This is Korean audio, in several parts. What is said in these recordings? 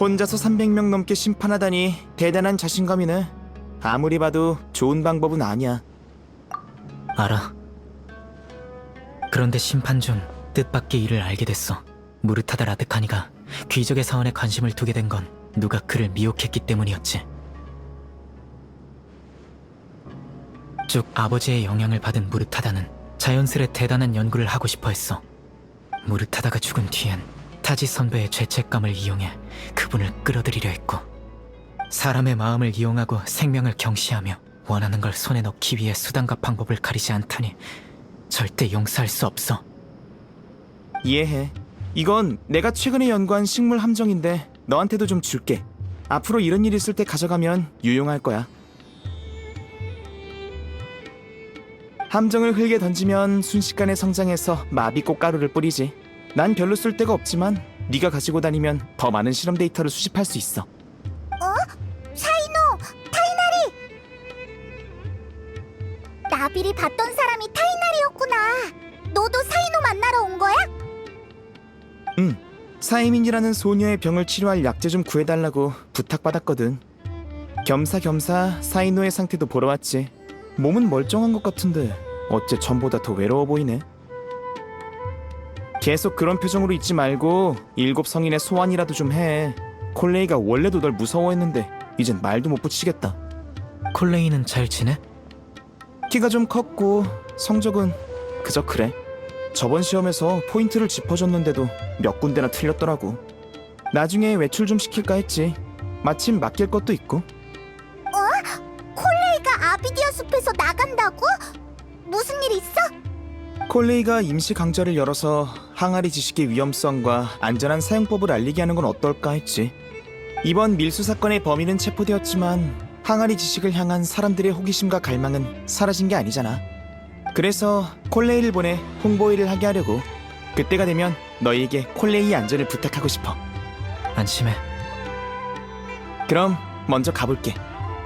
혼자서 300명 넘게 심판하다니 대단한 자신감이네. 아무리 봐도 좋은 방법은 아니야. 알아. 그런데 심판 중 뜻밖의 일을 알게 됐어. 무르타다 라드카니가 귀족의 사원에 관심을 두게 된 건 누가 그를 미혹했기 때문이었지. 쭉 아버지의 영향을 받은 무르타다는 자연스레 대단한 연구를 하고 싶어 했어. 무르타다가 죽은 뒤엔 타지 선배의 죄책감을 이용해 그분을 끌어들이려 했고 사람의 마음을 이용하고 생명을 경시하며 원하는 걸 손에 넣기 위해 수단과 방법을 가리지 않다니 절대 용서할 수 없어. 이해해. 이건 내가 최근에 연구한 식물 함정인데 너한테도 좀 줄게. 앞으로 이런 일 있을 때 가져가면 유용할 거야. 함정을 흙에 던지면 순식간에 성장해서 마비 꽃가루를 뿌리지. 난 별로 쓸 데가 없지만 네가 가지고 다니면 더 많은 실험 데이터를 수집할 수 있어. 사이노, 타이나리. 나비를 봤던 사람이 타이나리였구나. 너도 사이노 만나러 온 거야? 응. 사이민이라는 소녀의 병을 치료할 약재 좀 구해달라고 부탁받았거든. 겸사겸사 사이노의 상태도 보러 왔지. 몸은 멀쩡한 것 같은데 어째 전보다 더 외로워 보이네. 계속 그런 표정으로 있지 말고 일곱 성인의 소환이라도 좀 해. 콜레이가 원래도 널 무서워했는데 이젠 말도 못 붙이겠다. 콜레이는 잘 지내? 키가 좀 컸고 성적은 그저 그래. 저번 시험에서 포인트를 짚어줬는데도 몇 군데나 틀렸더라고. 나중에 외출 좀 시킬까 했지. 마침 맡길 것도 있고. 콜레이가 아비디아 숲에서 나간다고? 무슨 일 있어? 콜레이가 임시 강좌를 열어서 항아리 지식의 위험성과 안전한 사용법을 알리게 하는 건 어떨까 했지. 이번 밀수 사건의 범인은 체포되었지만 항아리 지식을 향한 사람들의 호기심과 갈망은 사라진 게 아니잖아. 그래서 콜레이를 보내 홍보 일을 하게 하려고. 그때가 되면 너희에게 콜레이의 안전을 부탁하고 싶어. 안심해. 그럼 먼저 가볼게.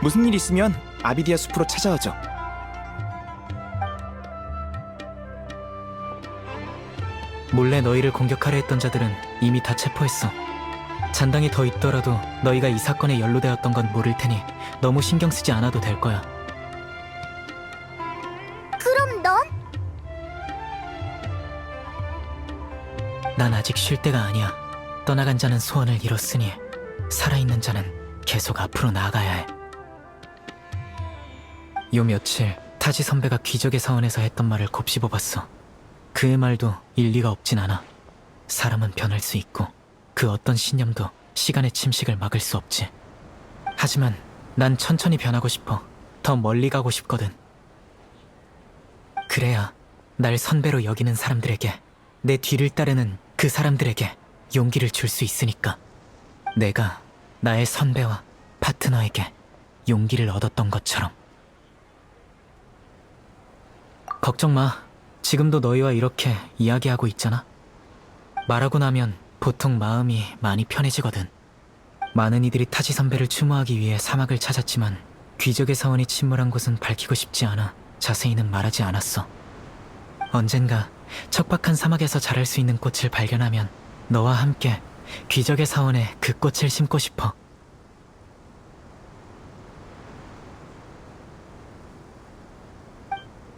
무슨 일 있으면 아비디아 숲으로 찾아와줘. 몰래 너희를 공격하려 했던 자들은 이미 다 체포했어. 잔당이 더 있더라도 너희가 이 사건에 연루되었던 건 모를 테니 너무 신경 쓰지 않아도 될 거야. 그럼 넌? 난 아직 쉴 때가 아니야. 떠나간 자는 소원을 이뤘으니 살아있는 자는 계속 앞으로 나아가야 해. 요 며칠 타지 선배가 귀족의 사원에서 했던 말을 곱씹어봤어. 그의 말도 일리가 없진 않아. 사람은 변할 수 있고 그 어떤 신념도 시간의 침식을 막을 수 없지. 하지만 난 천천히 변하고 싶어. 더 멀리 가고 싶거든. 그래야 날 선배로 여기는 사람들에게 내 뒤를 따르는 그 사람들에게 용기를 줄 수 있으니까. 내가 나의 선배와 파트너에게 용기를 얻었던 것처럼. 걱정 마. 지금도 너희와 이렇게 이야기하고 있잖아. 말하고 나면 보통 마음이 많이 편해지거든. 많은 이들이 타지 선배를 추모하기 위해 사막을 찾았지만 귀족의 사원이 침몰한 곳은 밝히고 싶지 않아 자세히는 말하지 않았어. 언젠가 척박한 사막에서 자랄 수 있는 꽃을 발견하면 너와 함께 귀적의 사원에 그 꽃을 심고 싶어.